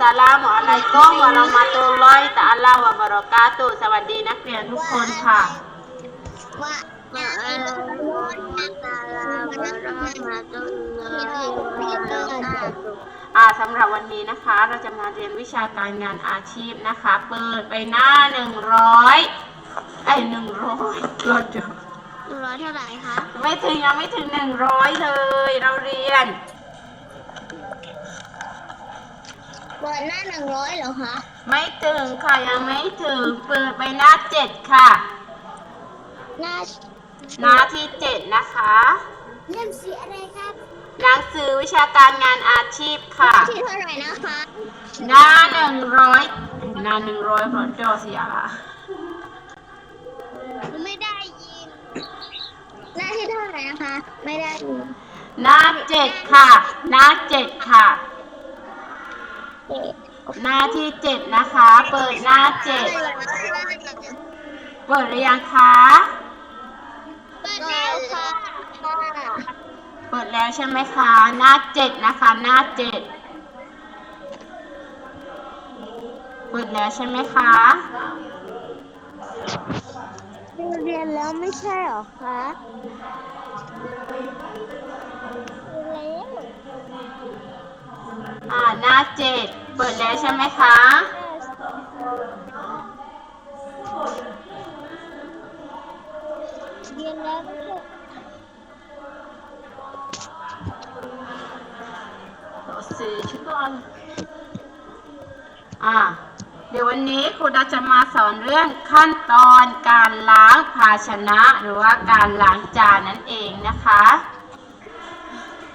สลามุอะลัยกุมวะเราะมะตุลลอฮิตะอาลาวะบะเราะกาตุฮ์สวัสดีนักเรียนทุกคนค่ะว่าว่าเออตาลาบรอมาตุลลอฮิวะบะเราะกาตุฮ์อ่าสำหรับวันนี้นะคะ เราจะมาเรียนวิชาการงานอาชีพนะคะ เปิดไปหน้าหนึ่งร้อยไอ้หนึ่งร้อยรถอยู่ร้อยเท่าไหร่คะ ไม่ถึงยังไม่ถึงหนึ่งร้อยเลย เราเรียน เปิดหน้าหนึ่งร้อยเหรอคะไม่ถึงค่ะยังไม่ถึงเปิดไปหน้าเจ็ดค่ะ หน้าหน้าที่เจ็ดนะคะ เล่มสีอะไรครับหนังสือวิชาการงานอาชีพค่ะ ที่เท่าไหร่นะคะ หน้าหนึ่งร้อยหน้าหนึ่งร้อยเพราะจอเสียละหนูไม่ได้ยิน หน้าที่เท่าไหร่นะคะ ไม่ได้ยินหน้าเจ็ดค่ะ หน้าเจ็ดค่ะ หน้าที่เจ็ดนะคะ เปิดหน้าเจ็ดเปิดหรือยังคะเปิดแล้วค่ะเปิดแล้วใช่ไหมคะ หน้าเจ็ดนะคะ หน้าเจ็ดเปิดแล้วใช่ไหมคะเรียนแล้วไม่ใช่เหรอคะ อ่าหน้าเจ็ดเปิดแล้วใช่ไหมคะ เรียนแล้วไม่ใช่ต่อสี่ชุดก่อนอ่าเดี๋ยววันนี้ครูดาจะมาสอนเรื่องขั้นตอนการล้างภาชนะ หรือว่าการล้างจานนั่นเองนะคะ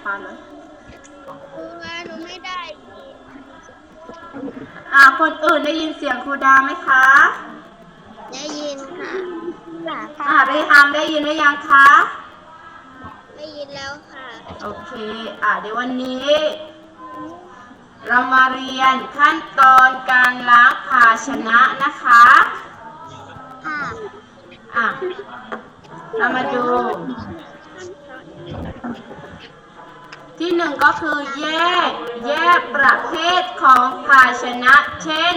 มาเลยครูว่าหนู ไม่ได้ยินอ่าคนอื่นได้ยินเสียงครูดาไหมคะ ได้ยินค่ะอ่าเรฮามได้ยินหรือยังคะ ได้ยินแล้วค่ะ โอเค อ่าเดี๋ยววันนี้ เรามาเรียนขั้นตอนการล้างภาชนะนะคะค่ะอะเรามาดู ที่หนึ่งก็คือแยก แยกประเภทของภาชนะ เช่น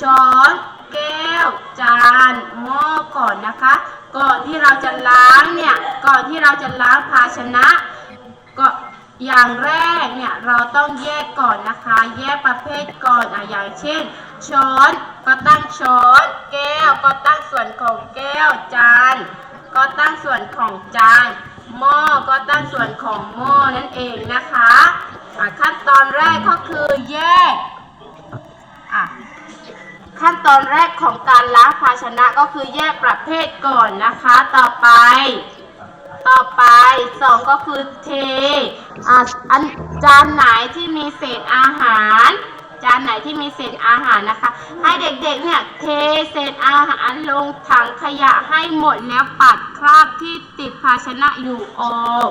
ช้อน แก้ว จาน หม้อก่อนนะคะ ก่อนที่เราจะล้างเนี่ย ก่อนที่เราจะล้างภาชนะก็อย่างแรกเนี่ยเราต้องแยกก่อนนะคะ แยกประเภทก่อนอะอย่างเช่น ช้อนก็ตั้งช้อน แก้วก็ตั้งส่วนของแก้วจาน ก็ตั้งส่วนของจาน หม้อก็ตั้งส่วนของหม้อนั่นเองนะคะะขั้นตอนแรกก็คือแยก ขั้นตอนแรกของการล้างภาชนะก็คือแยกประเภทก่อนนะคะ ต่อไป ต่อไปสองก็คือเทออันจานไหนที่มีเศษอาหาร จานไหนที่มีเศษอาหารนะคะ ให้เด็กๆเนี่ยเทเศษอาหารลงถังขยะให้หมดแล้วปัดคราบที่ติดภาชนะอยู่ออก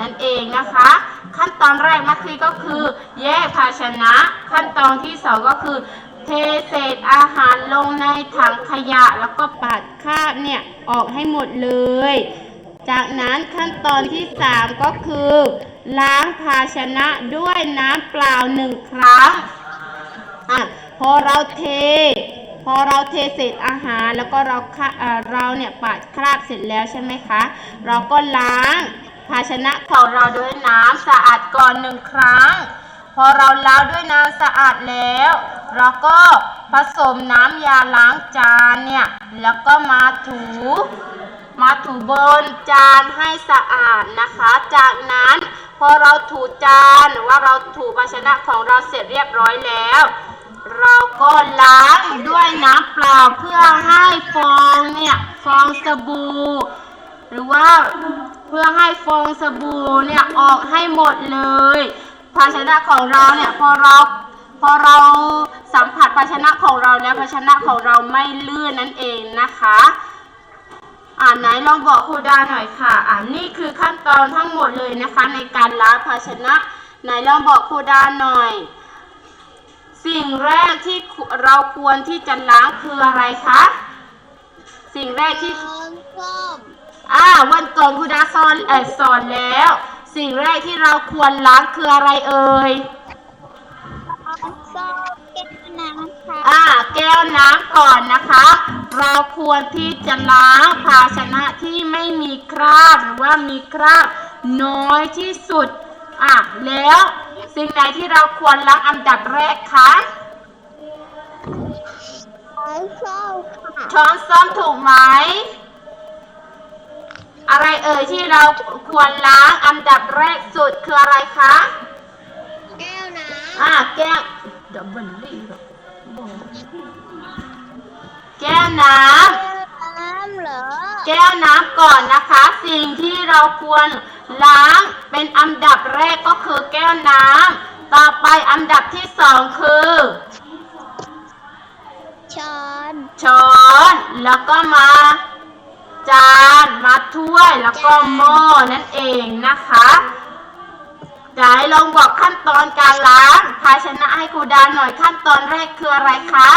นั่นเองนะคะ ขั้นตอนแรกมื่อกี้ก็คือแยกภาชนะ ขั้นตอนที่สองก็คือ เทเศษอาหารลงในถังขยะแล้วก็ปัดคราบเนี่ยออกให้หมดเลยจากนั้นขั้นตอนที่ 3 ก็คือ ล้างภาชนะด้วยน้ำเปล่าหนึ่งครั้ง อะพอเราเท พอเราเทเศษอาหารแล้วก็เราคเอ่อเราเนี่ยปัดคราบเสร็จแล้วใช่ไหมคะ เราก็ล้างภาชนะของเราด้วยน้ำสะอาดก่อนหนึ่งครั้ง พอเราล้างด้วยน้ำสะอาดแล้ว เราก็ผสมน้ำยาล้างจานเนี่ยแล้วก็มาถูมาถูบนจานให้สะอาดนะคะ จากนั้นพอเราถูจานหรือว่าเราถูภาชนะของเราเสร็จเรียบร้อยแล้ว เราก็ล้างด้วยน้ำเปล่าเพื่อให้ฟองเนี่ยฟองสบู่ หรือว่าเพื่อให้ฟองสบู่เนี่ยออกให้หมดเลย ภาชนะของเราเนี่ยพอเราพอเราสัมผัสภาชนะของเราแล้วภาชนะของเราไม่ลื่นนั่นเองนะคะ อ่านไหนลองบอกครูดาหน่อยค่ะ อ่านี่คือขั้นตอนทั้งหมดเลยนะคะ ในการล้างภาชนะไหนลองบอกครูดาหน่อย สิ่งแรกที่เราควรที่จะล้างคืออะไรคะ สิ่งแรกที่ช้อนส้อมอ่าวันก่อนครูดาสอนเออสอนแล้ว สิ่งแรกที่เราควรล้างคืออะไรเอ่ยช้อนส้อมแแก้วน้ำก่อนนะคะ เราควรที่จะล้างภาชนะที่ไม่มีคราบหรือว่ามีคราบน้อยที่สุด อะแล้วสิ่งไหนที่เราควรล้างอันดับแรกคะใช้เข้าค่ะช้อนส้อมถูกไหม อะไรเอ่ยที่เราควรล้างอันดับแรกสุดคืออะไรคะ แก้วน้อะแก้วดับเบิลลี่หรอแก้วน้ำน้ำ เหรอำแก้วน้ำก่อนนะคะ สิ่งที่เราควรล้างเป็นอันดับแรกก็คือแก้วน้ำต่อไปอันดับที่สองคือ ช้อน ช้อน แล้วก็มา จานมาถ้วยแล้วก็หม้อนั่นเองนะคะไหนลองบอกขั้นตอนการล้างภาชนะให้ครูดาหน่อยขั้นตอนแรกคืออะไรคะ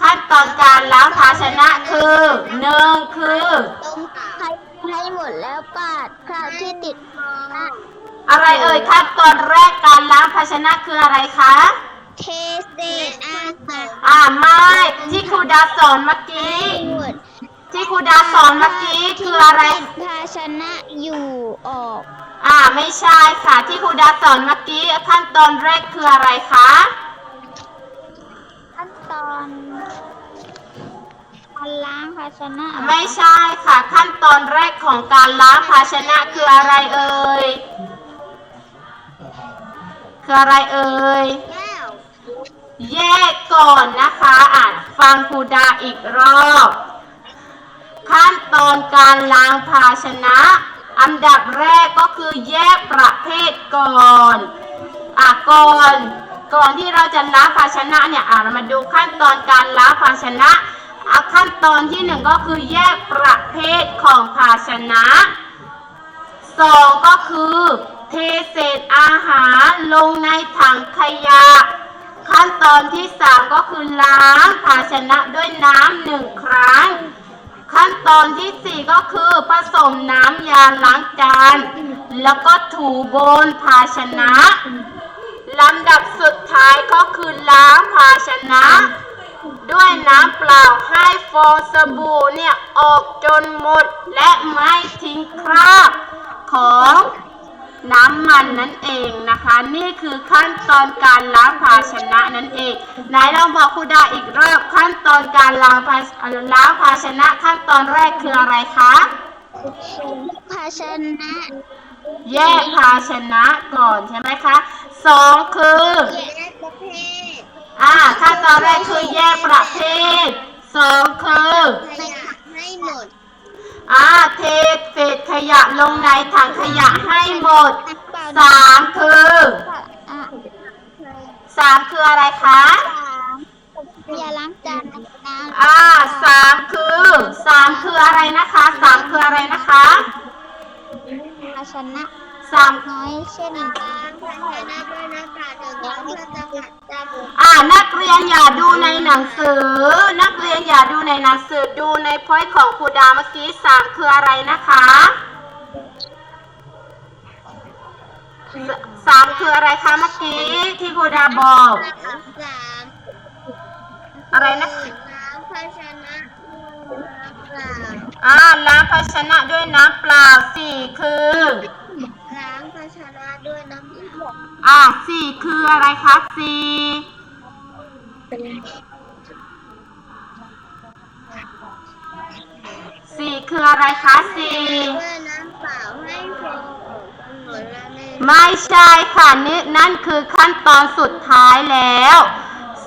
ขั้นตอนการล้างภาชนะคือหนึ่งคือต้มให้ให้หมดแล้วปาดคราวที่ติดคออะไรเอ่ยขั้นตอนแรกการล้างภาชนะคืออะไรคะเทสเดอาหารอ่าไม่ที่ครูดาสอนเมื่อกี้หมดที่ครูดาสอนเมื่อกี้คืออะไรภาชนะอยู่ออก อ่าไม่ใช่ค่ะที่ครูดาสอนเมื่อกี้ขั้นตอนแรกคืออะไรคะ ขั้นตอน การล้างภาชนะไม่ใช่ค่ะ ขั้นตอนแรกของการล้างภาชนะคืออะไรเอ่ยคืออะไรเอ่ยแยกก่อนนะคะอ่านฟังครูดาอีกรอบ ขั้นตอนการล้างภาชนะ อันดับแรกก็คือแยกประเภทก่อนอะก่อนก่อนที่เราจะล้างภาชนะเนี่ยอะเรามาดูขั้นตอนการล้างภาชนะ อะขั้นตอนที่หนึ่งก็คือแยกประเภทของภาชนะสองก็คือเทเศษอาหารลงในถังขยะ ขั้นตอนที่สามก็คือล้างภาชนะด้วยน้ำหนึ่งครั้ง ขั้นตอนที่สี่ก็คือผสมน้ำยาล้างจาน แล้วก็ถูบนภาชนะลำดับสุดท้ายก็คือล้างภาชนะ ด้วยน้ำเปล่าให้ฟองสบู่เนี่ยออกจนหมดและไม่ทิ้งคราบของน้ำมันนั่นเองนะคะ นี่คือขั้นตอนการล้างภาชนะนั่นเองไหนลองบอกครูดาอีกรอบขั้นตอนการล้างภาชล้างภาชนะขั้นตอนแรกคืออะไรคะภาชนะแยกภาชนะก่อนใช่ไหมคะสองคือแยกประเภท อ่าขั้นตอนแรกคือแยกประเภทสองคือขยะให้หมด อ่าเทเศษขยะลงในถังขยะให้หมดสามคืออะสามคืออะไรคะสามอย่าล้างจานน้อ่าสามคือสามคืออะไรนะคะสามคืออะไรนะคะำภาชนะ สามน้อยเช่นล้างภาชนะด้วยน้ำเปล่าหนึ่งร้อยเพื่อจะกัดจมูกอ่านักเรียนอย่าดูในหนังสือ นักเรียนอย่าดูในหนังสือดูในพอยต์ของครูดาเมื่อกี้สามคืออะไรนะคะสสามคืออะไรคะเมื่อกี้ที่ครูดาบอกสามอะไรนะน้ำภาชนะน้ำเปล่าอ่าล้างภาชนะด้วยน้ำเปล่าสี่คือ ล้างภาชนะด้วยน้ำเปล่าอ่าสี่คืออะไรคะสี่สี่คืออะไรคะสี่ด้วยน้ำเปล่าให้ฟองออกจนหมดล้วในไม่ใช่ค่ะนี่นั่นคือขั้นตอนสุดท้ายแล้ว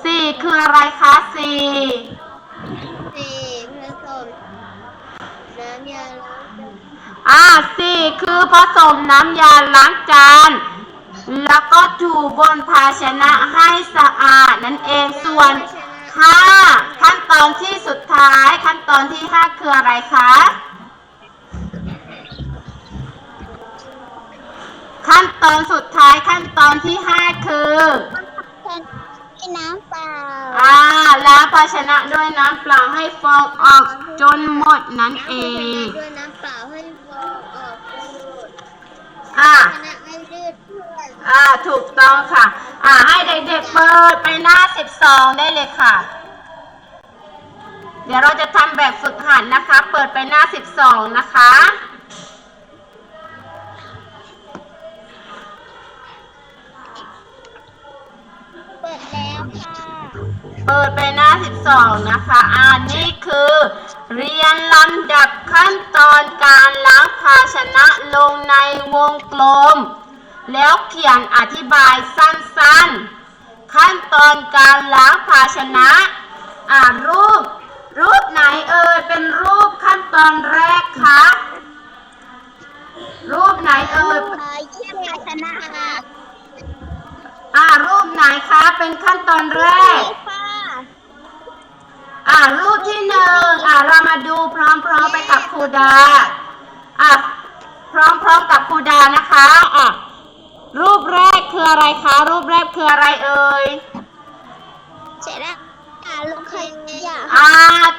สี่คืออะไรคะสี่ผสมน้ำยาล้างจาน อ่าสี่คือผสมน้ำยาล้างจาน แล้วก็ถูบนภาชนะให้สะอาดนั่นเองส่วนห้าขั้นตอนที่สุดท้ายขั้นตอนที่ห้าคืออะไรคะขั้นตอนสุดท้ายขั้นตอนที่ห้าคือ ให้น้ำเปล่าอ่าล้างภาชนะด้วยน้ำเปล่าให้ฟองออกจนหมดนั่นเอง ด้วยน้ำเปล่าให้ฟองออกจนหมดอ่า ชนะให้ยืดเพื่อนอ่า ถูกต้องค่ะ อ่า ให้เด็กๆเปิดไปหน้า 12 ได้เลยค่ะ เดี๋ยวเราจะทำแบบฝึกหัดนะคะ เปิดไปหน้า 12 นะคะ เปิดไปหน้า 12 นะคะอ่านี่คือ เรียนลำดับขั้นตอนการล้างภาชนะลงในวงกลม แล้วเขียนอธิบายสั้นๆ ขั้นตอนการล้างภาชนะอ่ารูป รูปไหนเอ่ยเป็นรูปขั้นตอนแรกคะรูปไหนเอ่ยเอ่อเยี่ยมภาชนะค่ะอ่ารูปไหนคะ เป็นขั้นตอนแรกค่ะ อ่ารูปที่หนึ่งอ่าเรามาดูพร้อมๆไปกับครูดาอะพร้อมๆกับครูดานะคะอะรูปแรกคืออะไรคะ รูปแรกคืออะไรเอ่ยเสร็จแล้วอ่าลงขยะอ่า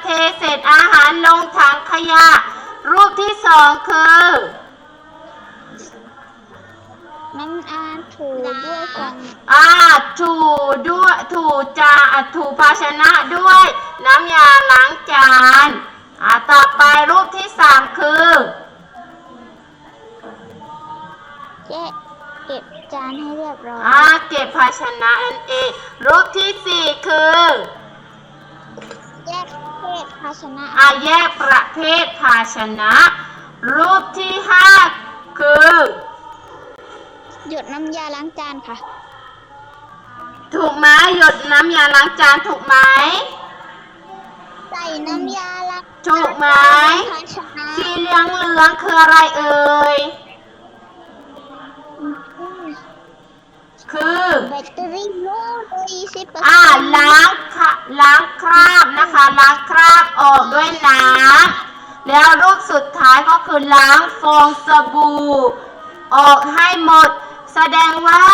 เทเศษอาหารลงถังขยะ รูปที่สองคือ น้ำอาถูด้วยกันอ่าถูด้วยถูจานอะถูภาชนะด้วย น้ำยาล้างจานอ่าต่อไปรูปที่สามคือแยกเก็บจานให้เรียบร้อยอ่าเก็บภาชนะนั่นเองรูปที่สี่คือแยกเพศภาชนะอาแยกประเภทภาชนะ รูปที่ห้าคือ หยดน้ำยาล้างจานค่ะ ถูกไหมหยดน้ำยาล้างจานถูกไหมใส่น้ำยาล้างถูกไหมภาชนะสีเหลืองเหลืองๆคืออะไรเอ่ยคือแบตเตอรี่โล่ยี่สิบเปอร์อ่าเซ็นต์ล้างค่ะล้างคราบนะคะล้างคราบออกด้วยน้ำแล้วรูปสุดท้ายก็คือล้างฟองสบู่ออกให้หมด แสดงว่า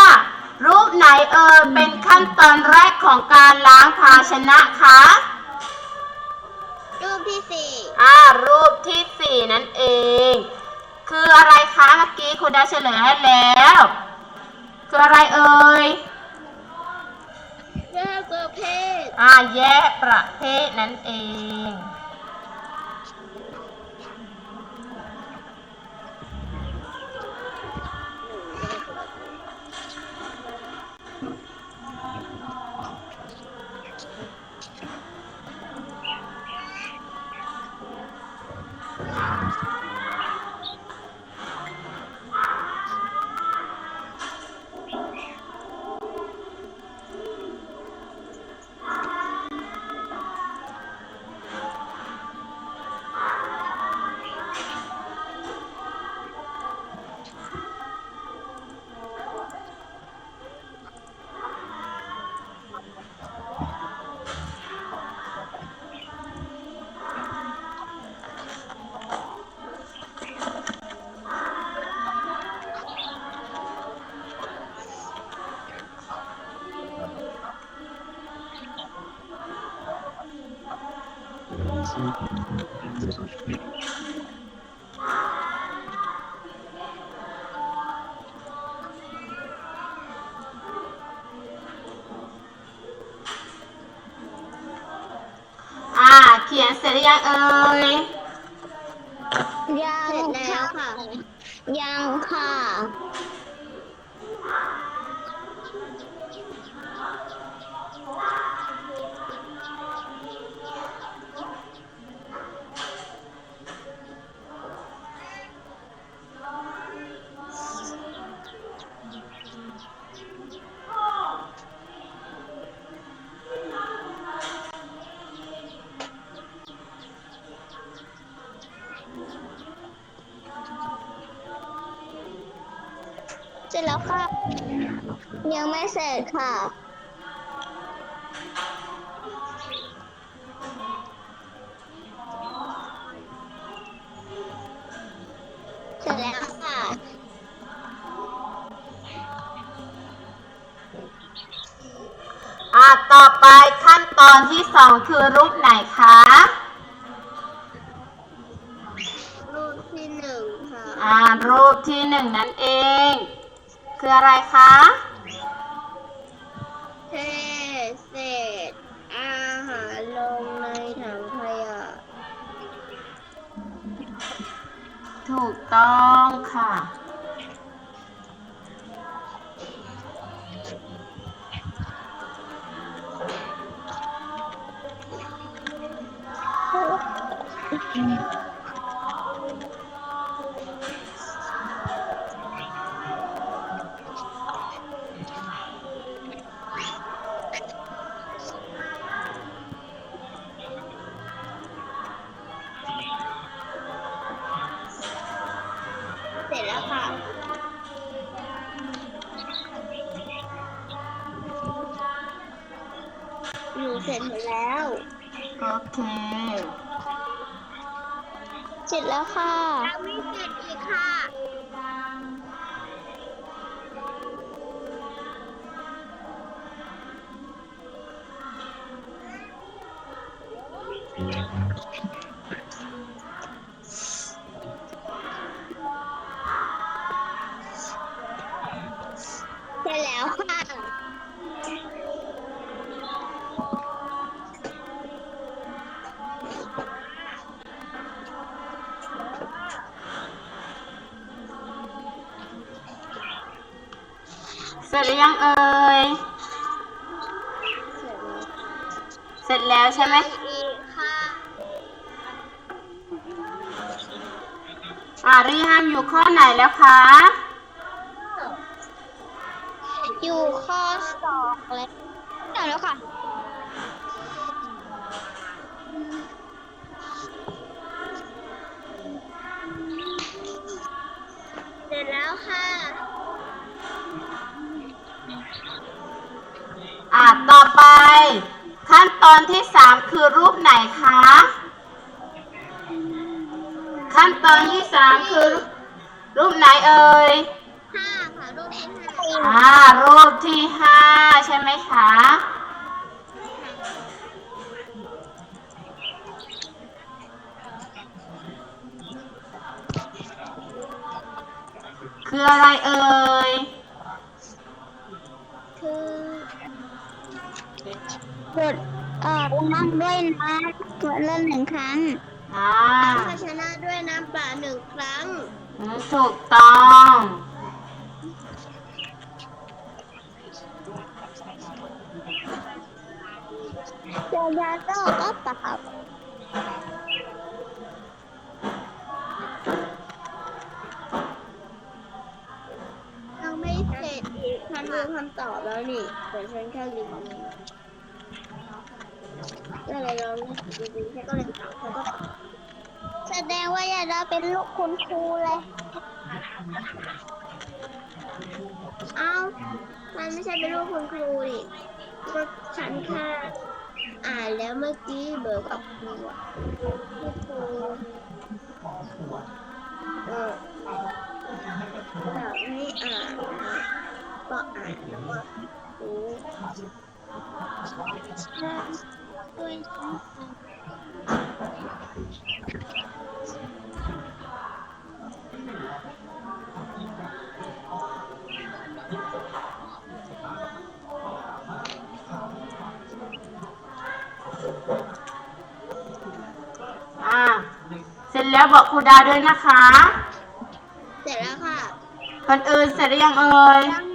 รูปไหนเอ่ยเป็นขั้นตอนแรกของการล้างภาชนะคะรูปที่สี่อ่ารูปที่สี่นั่นเอง คืออะไรคะเมื่อกี้คุณได้เฉลยให้แล้ว คืออะไรเอ่ยแยกประเภทอ่าแยกประเภทนั่นเอง นเสร็จหรือยังเอ่ยยังแล้วค่ะยังค่ะ แล้วค่ะ ยังไม่เสร็จค่ะ เสร็จแล้วค่ะ อ่าต่อไปขั้นตอนที่สองคือรูปไหนคะ รูปที่หนึ่งค่ะ อ่ารูปที่หนึ่งนั่นเอง คืออะไรคะเทเศษอาหารลงในถังขยะ ถูกต้องค่ะ แล้ว โอเค เสร็จแล้วค่ะ ยังไม่เสร็จอีกค่ะ เสร็จแล้วเสร็จแล้วใช่ไหมอีกค่ะอ่ารีฮัมอยู่ข้อไหนแล้วคะ อยู่ข้อสองเลยเสร็จแล้วค่ะ เสร็จแล้วค่ะ อ่าต่อไป ขั้นตอนที่สามคือรูปไหนคะ ขั้นตอนที่สามคือ รูปไหนเอ่ยห้าค่ะรูปที่ห้าอ่ารูปที่ห้าใช่ไหมคะคืออะไรเอ่ย กดเอ่อน้ำด้วยน้ำตัวละหนึ่งครั้งอ่าภาชนะด้วยน้ำเปล่าหนึ่งครั้ง อืมถูกต้องเจียวยาก็ก็ปรับยังไม่เสร็จอีกฉันรู้คำตอบแล้วนี่แต่ฉันแค่ลืม ก็เลยลองดูดีๆฉันก็เลยตอบฉันก็ตอบแสดงว่าอย่าได้เป็นลูกคุณครูเลย เอ้า มันไม่ใช่เป็นลูกคุณครูดิก็ฉันแค่อ่านแล้วเมื่อกี้เบิกกับครูอะที่ครูเออแบบไม่อ่านนะก็อ่านแล้วก็รู้ใช่ ด้วยฉันอ่าเสร็จแล้วบอกครูดาวด้วยนะคะ เสร็จแล้วค่ะ คนอื่นเสร็จหรือยังเอ่ย ยัง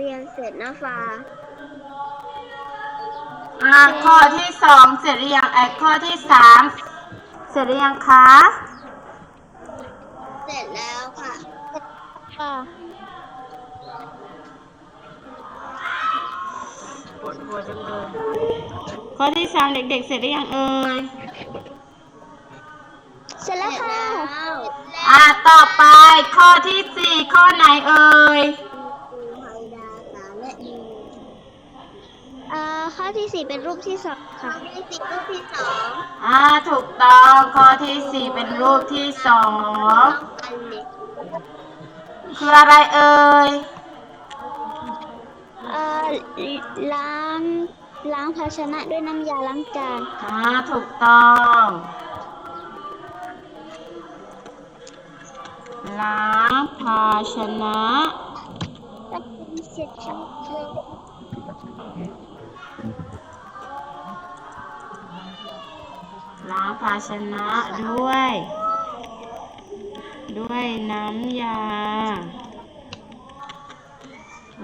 เรียนเสร็จนะฟ้าอ่าข้อที่สองเสร็จหรือยังไอ้ข้อที่สามเสร็จหรือยังคะเสร็จแล้วค่ะค่ะปวดหัวจังเลยข้อที่สามเด็กๆ เสร็จหรือยังเอ่ยเสร็จแล้วค่ะ อ่าต่อไปข้อที่สี่ข้อไหนเอ่ย อ่อข้อที่สี่เป็นรูปที่สองข้อค่ะที่สิบรูปที่สองอ่าถูกต้องข้อที่สี่เป็นรูปที่สองต้องกันเด็กคืออะไรเอ่ยเอ่อล้างล้างภาชนะด้วยน้ำยาล้างจานอ่าถูกต้อง ล้างภาชนะ ก็เป็นเสร็จแล้ว ล้างภาชนะด้วย ด้วยน้ำยา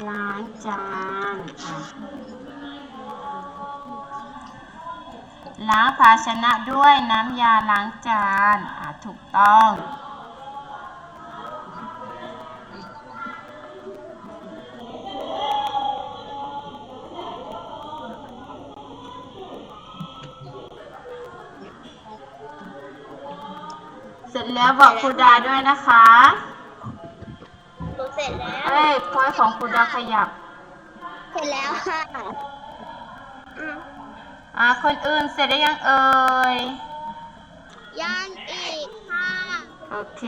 ล้างจานล้างภาชนะด้วยน้ำยาล้างจานถูกต้อง แล้วบอกครูดาด้วยนะคะหนูเสร็จแล้ว เอ้ยพอยของครูดาขยับ เสร็จแล้วค่ะอืมอ่า คนอื่นเสร็จได้ยังเอ่ย ยังอีกค่ะ โอเค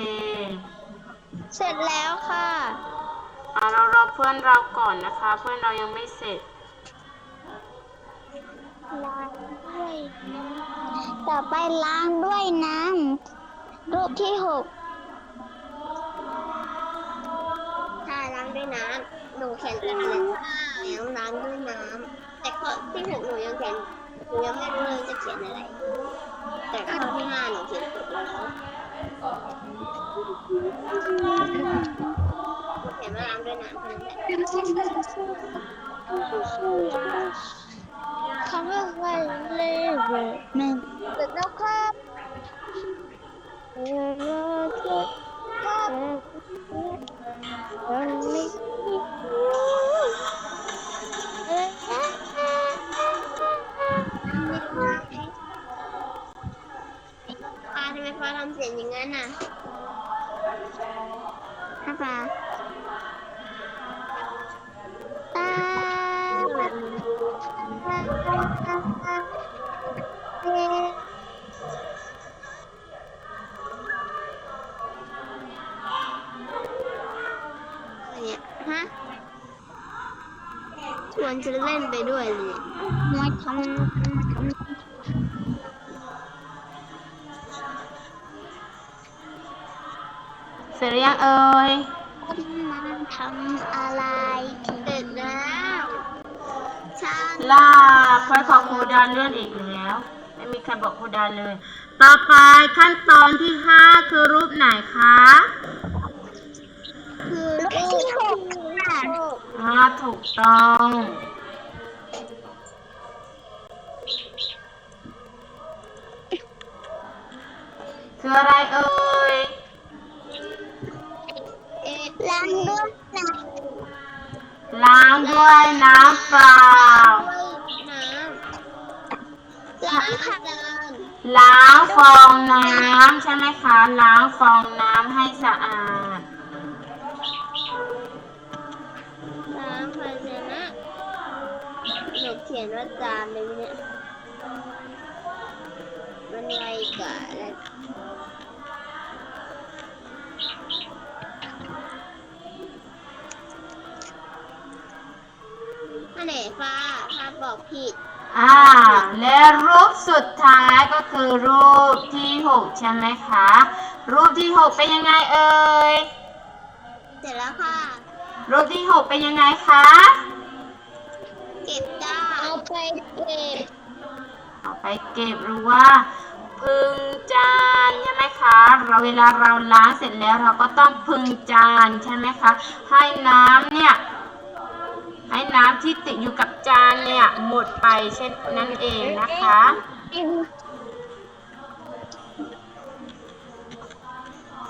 เสร็จแล้วค่ะ อ่าเรารอเพื่อนเราก่อนนะคะ เพื่อนเรายังไม่เสร็จ ล้างด้วยน้ำต่อไปล้างด้วยน้ำ รูปที่หกถ้าล้างด้วยน้ำหนูเขียนไปแล้วแล้วล้างด้วยน้ำแต่ข้อที่หกหนูยังเขียนหนูยังไม่รู้เลยจะเขียนอะไร แต่ข้อที่ห้าหนูเขียนถูกแล้วหนูเขียนว่าล้างด้วยน้ำเท่านั้นแหละคำว่าวันเลเวอร์มันเสร็จแล้วครับ เอ ไปด้วยเลยมาทำทำเสร็จหรือยังเอ่ยมาทำอะไรผิดเสร็จแล้วชาล่าพอยของครูดาเลื่อนอีกแล้ว ไม่มีใครบอกครูดาเลย ต่อไปขั้นตอนที่ห้าคือรูปไหนคะคือลูกที่หกค่ะ อ่าถูกต้อง คืออะไรเอ่ยล้างด้วยน้ำล้างด้วยน้ำเปล่าล้างล้างฟองน้ำใช่ไหมคะล้างฟองน้ำให้สะอาดล้างภาชนะหนูเขียนว่าจานเลยเนี่ยมันไวกับอะไร อันไหนฟ้าฟ้าบอกผิด อ่า และรูปสุดท้ายก็คือรูปที่หกใช่ไหมคะ รูปที่หกเป็นยังไงเอ่ย เสร็จแล้วค่ะ รูปที่หกเป็นยังไงคะ เก็บจ้าเอาไปเก็บ เอาไปเก็บหรือว่า พึงจานใช่ไหมคะเราเวลาเราล้างเสร็จแล้วเราก็ต้องพึงจานใช่ไหมคะให้น้ำเนี่ยให้น้ำที่ติดอยู่กับจานเนี่ยหมดไปเช่นนั่นเองนะคะ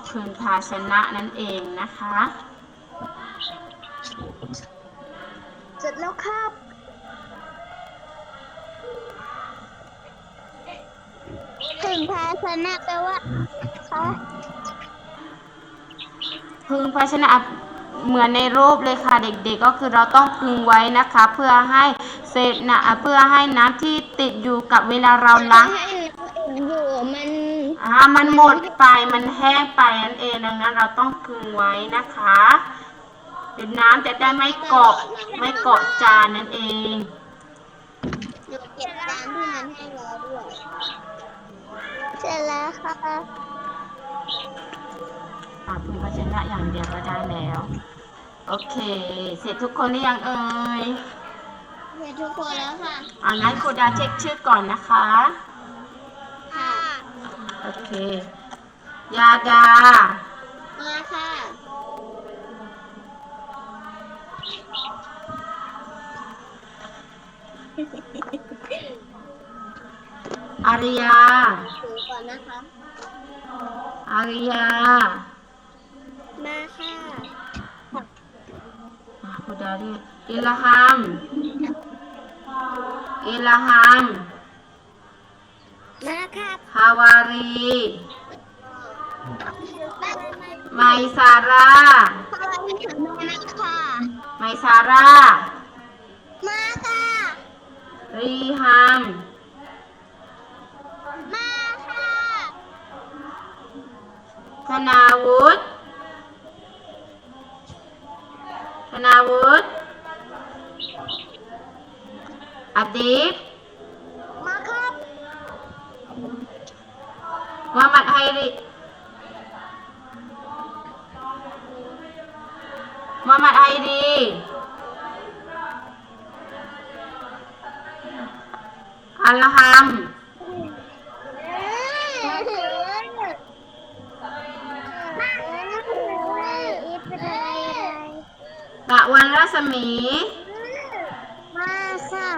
พึงภาชนะนั่นเองนะคะ เสร็จแล้วครับ ถึงภาชนะแปลว่าคะพึงภาชนะเหมือนในรูปเลยค่ะเด็กๆก็คือเราต้องพึงไว้นะคะ เพื่อให้เศษนะเพื่อให้น้ำที่ติดอยู่กับเวลาเราล้าง ให้น้ำอุ่นอยู่มันอ่ามันหมดไป มันแห้งไปนั่นเอง ดังนั้นเราต้องพึงไว้นะคะเดี๋ยวน้ำจะได้ไม่เกาะไม่เกาะจานนั่นเองหนูเก็บจานที่มันให้รอด้วย เสร็จแล้วค่ะอ่าพึงภาชนะอย่างเดียวก็ได้แล้ว โอเค เสร็จทุกคนหรือยังเอ่ยเห็นทุกคนแล้วค่ะ อ่างั้นครูดาเช็คชื่อก่อนนะคะ ค่ะโอเค ยาดา มาค่ะ อาริยาถือก่อนนะคะ อาริยามาค่ะอะครูดาเรียกอิลฮัมอิลฮัมมาค่ะฮาวารีไมซาร่ามาค่ะไมซาร่า มาค่ะ รีฮัม มาค่ะ ธนาวุฒิธนาวุฒิอดีตมาครับมุฮัมมัดไฮริมุฮัมมัดไฮรีอัลฮัม อีฟเป็นอะไรอะไร ตะวันรัศมี มาค่ะ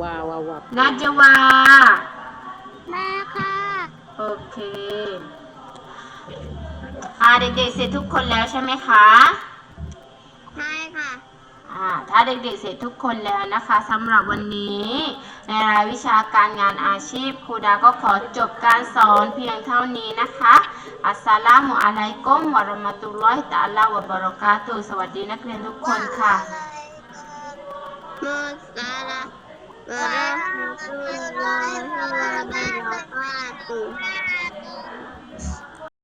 ว้าวว้าวว้าวนัจวา มาค่ะ โอเค อ่าเด็กๆเสร็จทุกคนแล้วใช่ไหมคะ ใช่ค่ะ อ่าถ้าเด็กๆเสร็จทุกคนแล้วนะคะสำหรับวันนี้ ในรายวิชาการงานอาชีพครูดาก็ขอจบการสอนเพียงเท่านี้นะคะ อัสสลามุอะลัยกุมวะระมะตุลลอฮิตะอาลาวะบะเราะกาตุสวัสดีนักเรียนทุกคนค่ะมุสลามะรมะตุลลอฮิวะบะเราะกาตุ